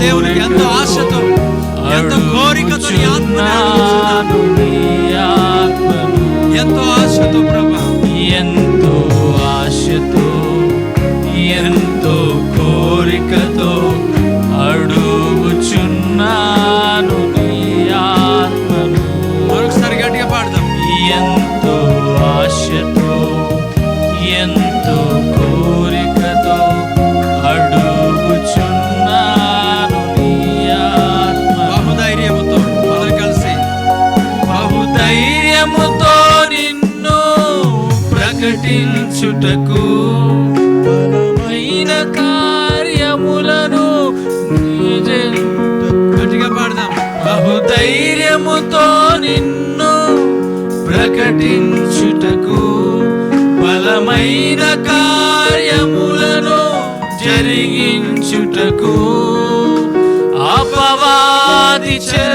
దేవునికి ఎంతో ఆశతో ఎంతో కోరికతో నీ ఆత్మని ఎంతో ఆశతో ప్రభా. ఎంతో ఆశతో ఎంతో కోరికతో బహుధైర్యముతో నిన్ను ప్రకటించుటకు బలమైన కార్యములను గట్టిగా పాడదాం. బహుధైర్యముతో నిన్ను ప్రకటించుటకు బలమైన కార్యములను జరిగించుటకు అపవాది చెర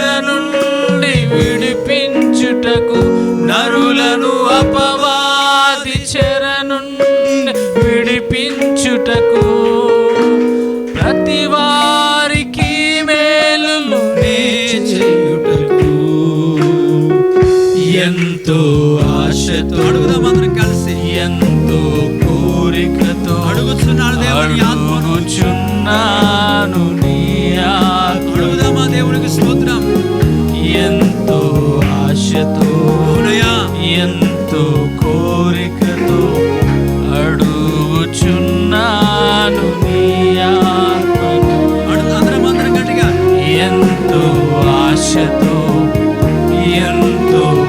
ఎంతో కోరికతో అడుగుచున్నాడు దేవుని ఆత్మను నీ అడుగుదామా దేవునికి స్తోత్రం. ఎంతో ఆశతో ఎంతో కోరికతో అడుగుచున్నాను నీ ఆత్మను. అడుగు అందరం అందరం గట్టిగా. ఎంతో ఆశతో ఎంతో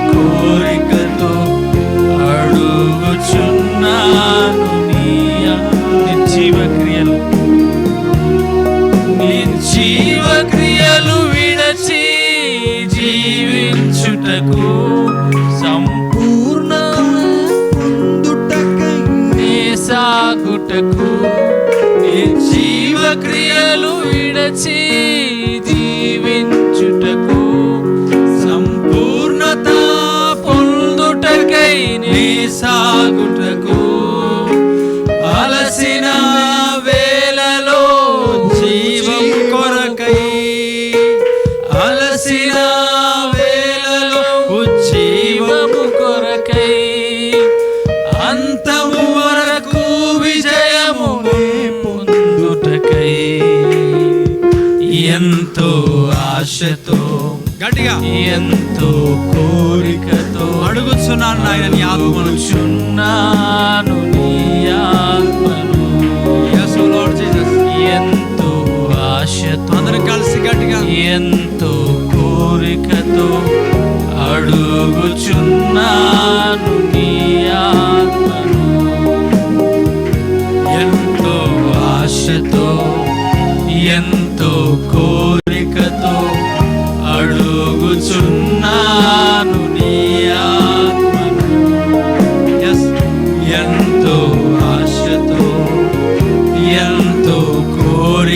జీవించుటకు సంపూర్ణ సాగుటకు జీవక్రియలు విడచి జీవించుటకు సంపూర్ణత పొందుటకై నీ సాగుటకు ఎంతో ఆశతో గట్టిగా. ఎంతో కోరికతో అడుగుచున్నాను నాయన నీ ఆత్మను. అడుగుచున్నాను నీ ఆత్మను. Yes, O Lord Jesus. ఎంతో ఆశతో అందరం కలిసి గట్టిగా. ఎంతో కోరికతో అడుగుచున్నాను నీ ఆత్మను.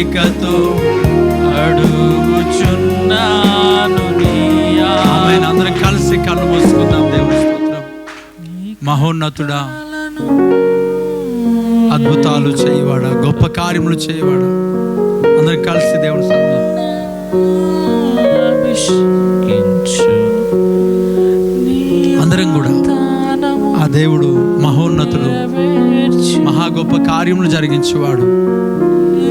కోరికతో అడుగుచున్నాను ఆయన అందరం కలిసి కళ్ళు మూసుకుందాం. దేవుని స్తోత్రం. మహోన్నతుడా అద్భుతాలు చేయవాడా గొప్ప కార్యములు చేయవాడా. అందరం కలిసి దేవుని సన్నిధిలో కార్యములు జరిగించేవాడు.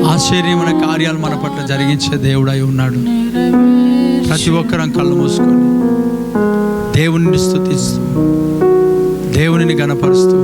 ఆశ్చర్యమైన కార్యాలు మన పట్ల జరిగించే దేవుడై ఉన్నాడు. ప్రతి ఒక్కరం కళ్ళు మూసుకొని దేవుని స్థుతిస్తూ దేవునిని గణపరుస్తూ